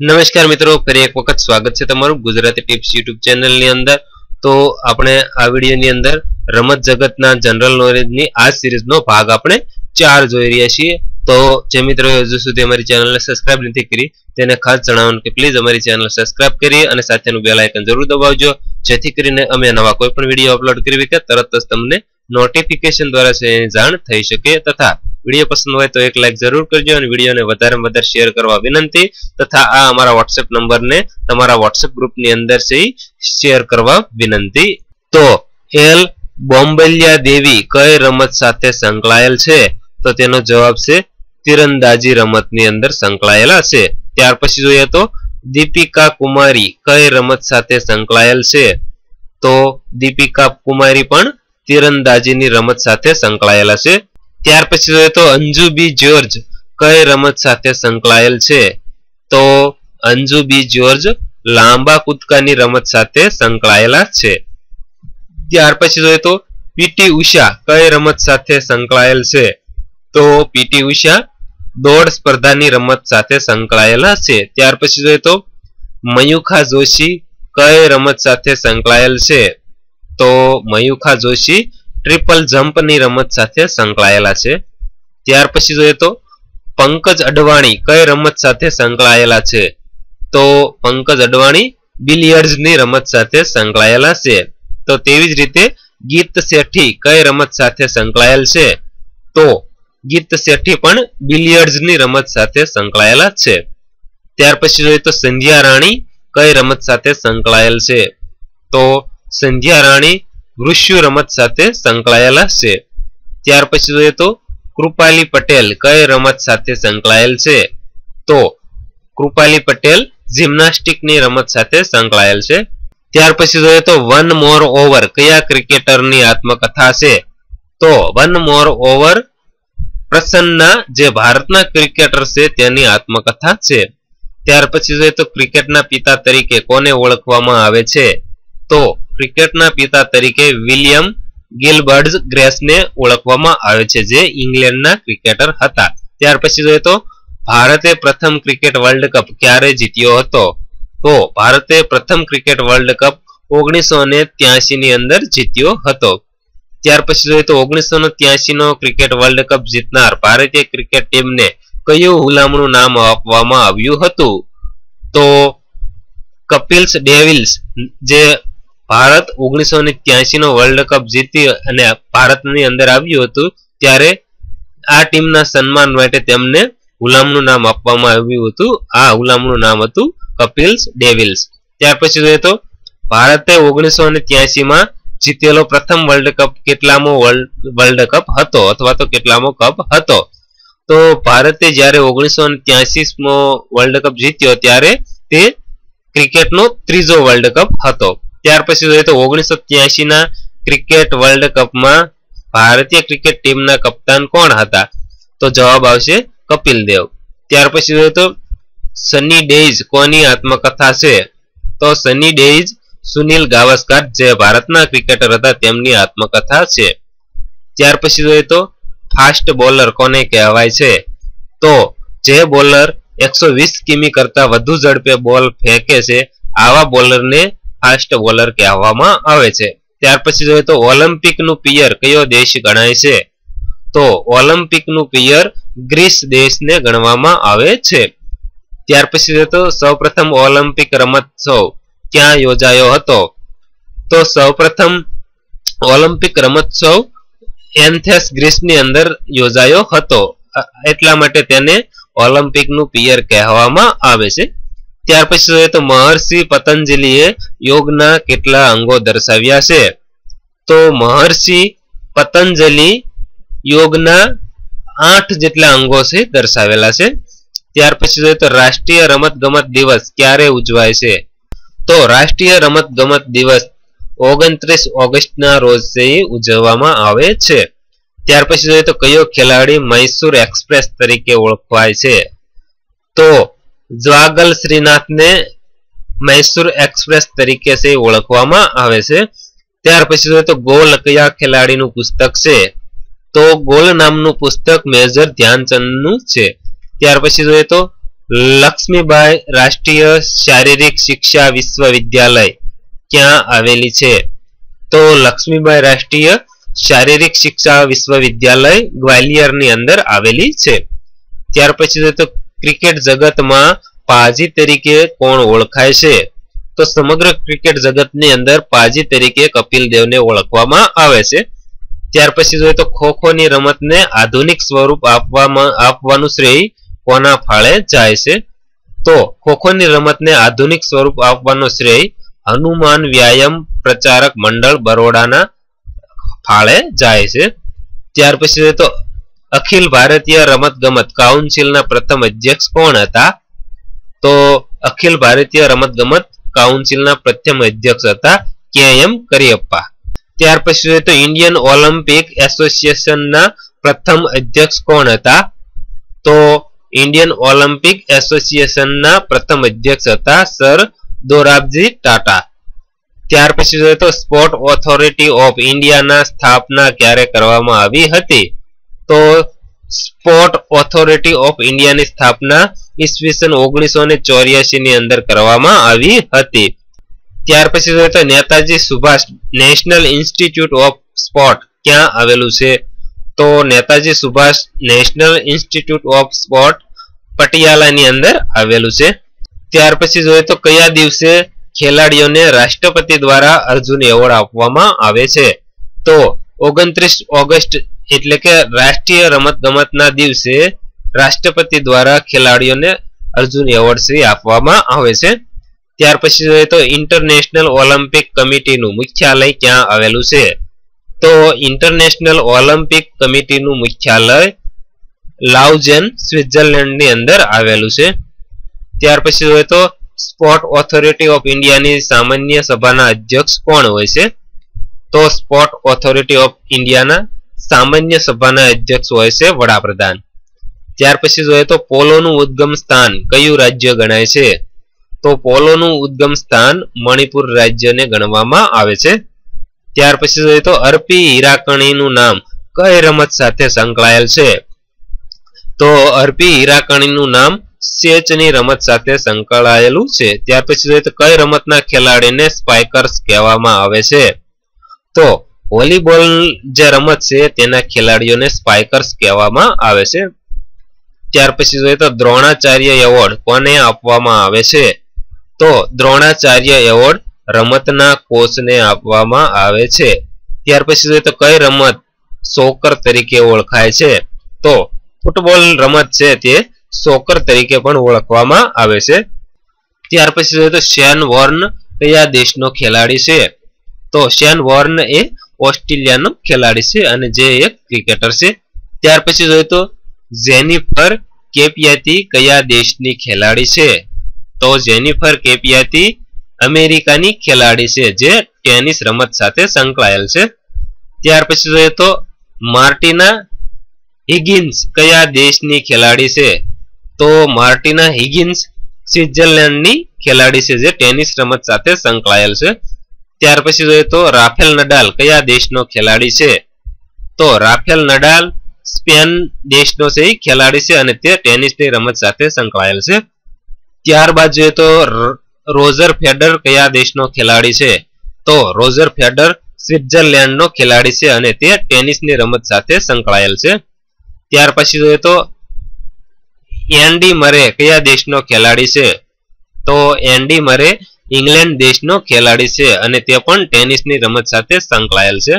નમસ્કાર મિત્રો, ફરી એક વખત સ્વાગત છે તમારું ગુજરાતી ટિપ્સ યુટ્યુબ ચેનલની અંદર. તો આપણે આ વિડીયોની અંદર રમત જગતના જનરલ નોલેજની આ સિરીઝનો ભાગ આપણે ચાર જોઈ રહ્યા છીએ. તો જે મિત્રો હજુ સુધી અમારી ચેનલને સબસ્ક્રાઇબ નથી કરી, તેને ખાસ જણાવવાનું કે પ્લીઝ અમારી ચેનલ સબસ્ક્રાઇબ કરી અને સાથેનું બેલ આઇકન જરૂર દબાવજો, જેથી કરીને અમે નવા કોઈ પણ વીડિયો અપલોડ કરવી કે તરત જ તમને નોટિફિકેશન દ્વારા છે જાણ થઈ શકે તથા વીડિયો પસંદ હોય તો એક લાઈક જરૂર કરજો અને વિડીયોને વધારે વધારે શેર કરવા વિનંતી તથા આ અમારા વોટ્સએપ નંબરને તમારા વોટ્સએપ ગ્રુપની અંદર છે શેર કરવા વિનંતી. તો એલ બોમ્બલિયા દેવી કઈ રમત સાથે સંકળાયેલ છે? તો તેનો જવાબ છે તીરંદાજી રમતની અંદર સંકળાયેલા છે. ત્યાર પછી જોઈએ તો દીપિકા કુમારી કઈ રમત સાથે સંકળાયેલ છે? તો દીપિકા કુમારી પણ તીરંદાજીની રમત સાથે સંકળાયેલા છે. ત્યાર પછી જોઈએ તો અંજુ બી જ્યોર્જ કઈ રમત સાથે સંકળાયેલ છે? તો અંજુ બી જ્યોર્જ લાંબા કૂદકાની રમત સાથે સંકળાયેલા છે. ત્યાર પછી જોઈએ તો પીટી ઉષા કઈ રમત સાથે સંકળાયેલ છે? તો પીટી ઉષા દોડ સ્પર્ધાની રમત સાથે સંકળાયેલા છે. ત્યાર પછી જોઈએ તો મયુખા જોશી કઈ રમત સાથે સંકળાયેલ છે? તો મયુખા જોશી ટ્રિપલ જમ્પની રમત સાથે સંકળાયેલા છે. ત્યાર પછી જોઈએ તો પંકજ અડવાણી કઈ રમત સાથે સંકળાયેલા છે? તો પંકજ અડવાણી બિલિયર્ડ્સની રમત સાથે સંકળાયેલા છે. તો તેવી જ રીતે ગીત શેઠી કઈ રમત સાથે સંકળાયેલ છે? તો ગીત શેઠી પણ બિલિયર્ડ્સની રમત સાથે સંકળાયેલા છે. ત્યાર પછી જોઈએ તો સંધ્યા રાણી કઈ રમત સાથે સંકળાયેલ છે? તો સંધ્યા રાણી વૃષ્યુ રમત સાથે સંકળાયેલા છે. ત્યાર પછી જોઈએ તો કૃપાલી પટેલ કઈ રમત સાથે સંકળાયેલ છે? તો કૃપાલી પટેલ જિમ્નાસ્ટિકની રમત સાથે સંકળાયેલ છે. ત્યાર પછી જોઈએ તો વન મોર ઓવર કયા ક્રિકેટરની આત્મકથા છે? તો વન મોર ઓવર પ્રસન્નના જે ભારતના ક્રિકેટર છે તેની આત્મકથા છે. ત્યાર પછી જોઈએ તો ક્રિકેટના પિતા તરીકે કોને ઓળખવામાં આવે છે? તો ક્રિકેટના પિતા તરીકે વિલિયમ ગિલબર્ડ ગ્રેસને ઓળખવામાં આવે છે, જે ઇંગ્લેન્ડના ક્રિકેટર હતા. ત્યાર પછી જોઈએ તો, ભારતે પ્રથમ ક્રિકેટ વર્લ્ડ કપ ક્યારે જીત્યો હતો? તો ભારતે પ્રથમ ક્રિકેટ વર્લ્ડ કપ ઓગણીસો ને અંદર જીત્યો હતો. ત્યાર પછી જોઈએ તો, ઓગણીસો ને નો ક્રિકેટ વર્લ્ડ કપ જીતનાર ભારતીય ક્રિકેટ ટીમને કયું હુલામણું નામ આપવામાં આવ્યું હતું? તો કપિલ્સ ડેવિલ્સ, જે ભારત ઓગણીસો ને ત્યાસી નો વર્લ્ડ કપ જીતી અને ભારતની અંદર આવ્યું હતું, ત્યારે આ ટીમના સન્માન માટે તેમને ગુલામનું નામ આપવામાં આવ્યું હતું. આ હુલામનું નામ હતું કપિલ્સ ડેવિલ્સ. ત્યાર પછી જોઈએ તો, ભારતે ઓગણીસો ને ત્યાસી માં જીતેલો પ્રથમ વર્લ્ડ કપ કેટલામો વર્લ્ડ કપ હતો અથવા તો કેટલામો કપ હતો. તો ભારતે જ્યારે ઓગણીસો ને ત્યાસી વર્લ્ડ કપ જીત્યો, ત્યારે તે ક્રિકેટનો ત્રીજો વર્લ્ડ કપ હતો. ત્યાર પછી જોઈએ તો ઓગણીસો ના ક્રિકેટ વર્લ્ડ કપમાં ભારતીય ક્રિકેટ ટીમના કપ્તાન કોણ હતા? તો જવાબ આવશે કપિલ દેવ. ત્યાર પછી જોઈએ તો સની ડેઇઝ કોની આત્મકથા છે? તો સની ડેઇઝ સુનિલ ગાવસ્કર જે ભારતના ક્રિકેટર હતા તેમની આત્મકથા છે. ત્યાર પછી જોઈએ તો ફાસ્ટ બોલર કોને કહેવાય છે? તો જે બોલર એકસો વીસ કિમી કરતા વધુ ઝડપે બોલ ફેંકે છે, આવા બોલરને ફાસ્ટ બોલર કહેવામાં આવે છે. ત્યાર પછી જોઈએ તો ઓલિમ્પિકનું પિયર કયો દેશ ગણાય છે? તો ઓલિમ્પિકનું પિયર ગ્રીસ દેશને ગણવામાં આવે છે. ત્યાર પછી જોઈએ તો સૌપ્રથમ ઓલિમ્પિક રમતોત્સવ ક્યાં યોજાયો હતો? તો સૌપ્રથમ ઓલિમ્પિક રમતોત્સવ એન્થેસ ગ્રીસની અંદર યોજાયો હતો. એટલા માટે તેને ઓલિમ્પિકનું પિયર કહેવામાં આવે છે. ત્યાર પછી જોઈએ તો મહર્ષિ પતંજલિએ યોગના કેટલા અંગો દર્શાવ્યા છે? તો મહર્ષિ પતંજલિ યોગના આઠ જેટલા અંગો છે દર્શાવેલા છે. ત્યાર પછી જોઈએ તો રાષ્ટ્રીય રમત ગમત દિવસ ક્યારે ઉજવાય છે? તો રાષ્ટ્રીય રમત ગમત દિવસ ઓગણત્રીસ ઓગસ્ટના રોજ ઉજવવામાં આવે છે. ત્યાર પછી જોઈએ તો કયો ખેલાડી મૈસૂર એક્સપ્રેસ તરીકે ઓળખવાય છે? તો જ્વાગલ શ્રીનાથને મૈસૂર એક્સપ્રેસ તરીકે છે ઓળખવામાં આવે છે. ત્યાર પછી જોઈએ તો ગોલ કયા ખેલાડીનું પુસ્તક છે. તો ગોલ નામનું પુસ્તક મેજર ધ્યાનચંદનું છે. ત્યાર પછી જોઈએ તો લક્ષ્મીબાઈ રાષ્ટ્રીય શારીરિક શિક્ષા વિશ્વવિદ્યાલય ક્યાં આવેલી છે? તો લક્ષ્મીબાઈ રાષ્ટ્રીય શારીરિક શિક્ષા વિશ્વવિદ્યાલય ગ્વાલિયરની અંદર આવેલી છે. ત્યાર પછી જોઈએ તો ક્રિકેટ જગતમાં પાજી તરીકે કોણ ઓળખાય છે? તો સમગ્ર ક્રિકેટ જગતની અંદર પાજી તરીકે કપિલ દેવને ઓળખવામાં આવે છે. ત્યાર પછી જોઈએ તો ખો ખો રમતને આધુનિક સ્વરૂપ આપવામાં, આપવાનું શ્રેય કોના ફાળે જાય છે? તો ખો ખો રમતને આધુનિક સ્વરૂપ આપવાનો શ્રેય હનુમાન વ્યાયામ પ્રચારક મંડળ બરોડાના ફાળે જાય છે. ત્યાર પછી તો અખિલ ભારતીય રમત ગમત કાઉન્સિલના પ્રથમ અધ્યક્ષ કોણ હતા? તો અખિલ ભારતીય રમત ગમત કાઉન્સિલના પ્રથમ અધ્યક્ષ હતા કે એમ કરિયપ્પા. ત્યાર પછી તો ઇન્ડિયન ઓલિમ્પિક એસોસિએશનના પ્રથમ અધ્યક્ષ કોણ હતા? તો ઇન્ડિયન ઓલિમ્પિક એસોસિએશનના પ્રથમ અધ્યક્ષ હતા સર દોરાબજી ટાટા. ત્યાર પછી જોઈએ તો સ્પોર્ટ ઓથોરિટી ઓફ ઇન્ડિયાના સ્થાપના ક્યારે કરવામાં આવી હતી? તો સ્પોર્ટ ઓથોરિટી ઓફ ઇન્ડિયાની સ્થાપના ઈસવીસન ઓગણીસો ને ચોર્યાસી ની અંદર કરવામાં આવી હતી. ત્યાર પછી જોઈએ તો Netaji Subhash national institute of sport ક્યાં આવેલું છે? તો Netaji Subhash national institute of sport પટિયાલાની અંદર આવેલું છે. ત્યાર પછી જોઈએ તો કયા દિવસે ખેલાડીઓને રાષ્ટ્રપતિ દ્વારા અર્જુન એવોર્ડ આપવામાં આવે છે? તો ઓગણત્રીસ ઓગસ્ટ એટલે કે રાષ્ટ્રીય રમત ગમતના દિવસે રાષ્ટ્રપતિ દ્વારા ખેલાડીઓને અર્જુન એવોર્ડ શ્રી આપવામાં આવે છે. ત્યાર પછી જોઈએ તો ઇન્ટરનેશનલ ઓલિમ્પિક કમિટીનું મુખ્યાલય ક્યાં આવેલું છે? તો ઇન્ટરનેશનલ ઓલિમ્પિક કમિટીનું મુખ્યાલય લાઉજેન, સ્વિટ્ઝરલેન્ડની અંદર આવેલું છે. ત્યાર પછી જોઈએ તો સ્પોર્ટ ઓથોરિટી ઓફ ઇન્ડિયાની સામાન્ય સભાના અધ્યક્ષ કોણ હોય છે? તો સ્પોર્ટ ઓથોરિટી ઓફ ઇન્ડિયાના સામાન્ય સભાના અધ્યક્ષ હોય છે વડાપ્રધાન. ત્યાર પછી જોઈએ તો પોલોનું ઉદ્ગમ સ્થાન કયું રાજ્ય ગણાય છે? તો પોલોનું ઉદ્ગમ સ્થાન મણિપુર રાજ્યને ગણવામાં આવે છે. ત્યાર પછી જોઈએ તો અર્પી હીરાકણીનું નામ કઈ રમત સાથે સંકળાયેલ છે? તો અર્પી હીરાકણીનું નામ સેચની રમત સાથે સંકળાયેલું છે. ત્યાર પછી જોઈએ તો કઈ રમતના ખેલાડીને સ્પાઇકર્સ કહેવામાં આવે છે? તો વોલીબોલ જે રમત છે, તેના ખેલાડીઓને સ્પાઇકર્સ કહેવામાં આવે છે. ત્યાર પછી જોઈએ તો દ્રોણાચાર્ય એવોર્ડ કોને આપવામાં આવે છે? તો દ્રોણાચાર્ય એવોર્ડ રમતના કોચને આપવામાં આવે છે. ત્યાર પછી જોઈએ તો કઈ રમત સોકર તરીકે ઓળખાય છે? તો ફૂટબોલ રમત છે તે સોકર તરીકે પણ ઓળખવામાં આવે છે. ત્યાર પછી જોઈએ તો શેન વોર્ન કયા દેશનો ખેલાડી છે? તો શેન વોર્ન એ ઓસ્ટ્રેલિયાનો ખેલાડી છે અને જે એક ક્રિકેટર છે. ત્યાર પછી જોઈએ તો જેનિફર કેપિયાતી કયા દેશની ખેલાડી છે? તો જેનિફર કેપિયાતી અમેરિકાની ખેલાડી છે જે ટેનિસ રમત સાથે સંકળાયેલ છે. ત્યાર પછી જોઈએ તો માર્ટિના હિગિન્સ કયા દેશની ખેલાડી છે? તો માર્ટિના હિગિન્સ સ્વિટ્ઝરલેન્ડની ખેલાડી છે જે ટેનિસ રમત સાથે સંકળાયેલ છે. ત્યાર પછી જોઈએ તો રાફેલ નડાલ કયા દેશનો ખેલાડી છે? તો રાફેલ નડાલ સ્પેન દેશનો છે ખેલાડી છે અને તે ટેનિસની રમત સાથે સંકળાયેલ છે. ત્યારબાદ જોઈએ તો રોઝર ફેડર કયા દેશનો ખેલાડી છે? તો રોઝર ફેડર સ્વિટ્ઝરલેન્ડનો ખેલાડી છે અને તે ટેનિસની રમત સાથે સંકળાયેલ છે. ત્યાર પછી જોઈએ તો એન્ડી મરે કયા દેશનો ખેલાડી છે? તો એન્ડી મરે ઇંગ્લેન્ડ દેશનો ખેલાડી છે અને તે પણ ટેનિસની રમત સાથે સંકળાયેલ છે.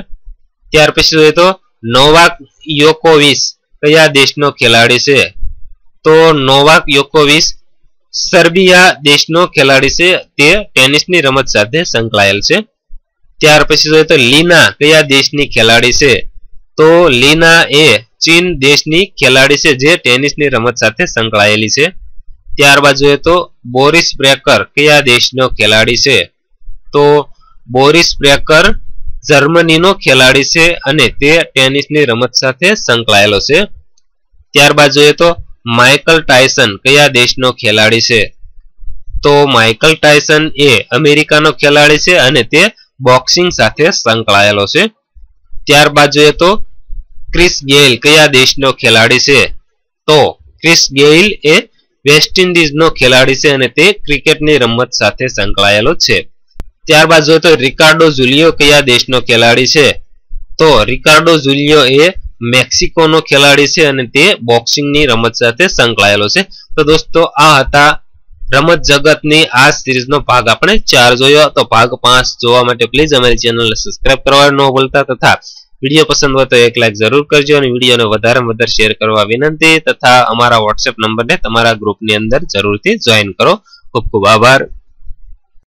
ત્યાર પછી જોઈએ તો નોવાક યોકોવિસ કયા દેશનો ખેલાડી છે? તો નોવાક યોકોવિસ સર્બિયા દેશનો ખેલાડી છે. તે ટેનિસની રમત સાથે સંકળાયેલ છે. ત્યાર પછી જોઈએ તો લીના કયા દેશની ખેલાડી છે? તો લીના એ ચીન દેશની ખેલાડી છે જે ટેનિસની રમત સાથે સંકળાયેલી છે. ત્યારબાદ જોઈએ તો બોરિસ બ્રેકર, કયા દેશનો ખેલાડી છે? તો બોરિસ બ્રેકર જર્મનીનો ખેલાડી છે અને તે ટેનિસની રમત સાથે સંકળાયેલો છે. ત્યારબાદ જોઈએ તો માઇકલ ટાયસન, કયા દેશનો ખેલાડી છે? તો માઇકલ ટાયસન એ અમેરિકાનો ખેલાડી છે અને તે બોક્સિંગ સાથે સંકળાયેલો છે. ત્યારબાદ જોઈએ તો ક્રિસ ગેઇલ, કયા દેશનો ખેલાડી છે? તો ક્રિસ ગેઇલ એ વેસ્ટ ઇન્ડિઝનો ખેલાડી છે અને તે ક્રિકેટની રમત સાથે સંકળાયેલો છે. ત્યારબાદ જો તો રિકાર્ડો જુલિયો કયા દેશનો ખેલાડી છે? તો રિકાર્ડો જુલિયો એ મેક્સિકોનો ખેલાડી છે અને તે બોક્સિંગની રમત સાથે સંકળાયેલો છે. તો દોસ્તો, આ હતા રમત જગતની આ સિરીઝનો ભાગ. આપણે ચાર જોયો, તો ભાગ પાંચ જોવા માટે પ્લીઝ અમારી ચેનલને સબસ્ક્રાઇબ કરવા ન ભૂલતા તથા વીડિયો પસંદ હોય તો એક લાઈક જરૂર કરજો અને વિડીયોને વધારે વધારે શેર કરવા વિનંતી તથા અમારા વોટ્સએપ નંબરને તમારા ગ્રુપની અંદર જરૂરથી જોઈન કરો. ખૂબ ખૂબ આભાર.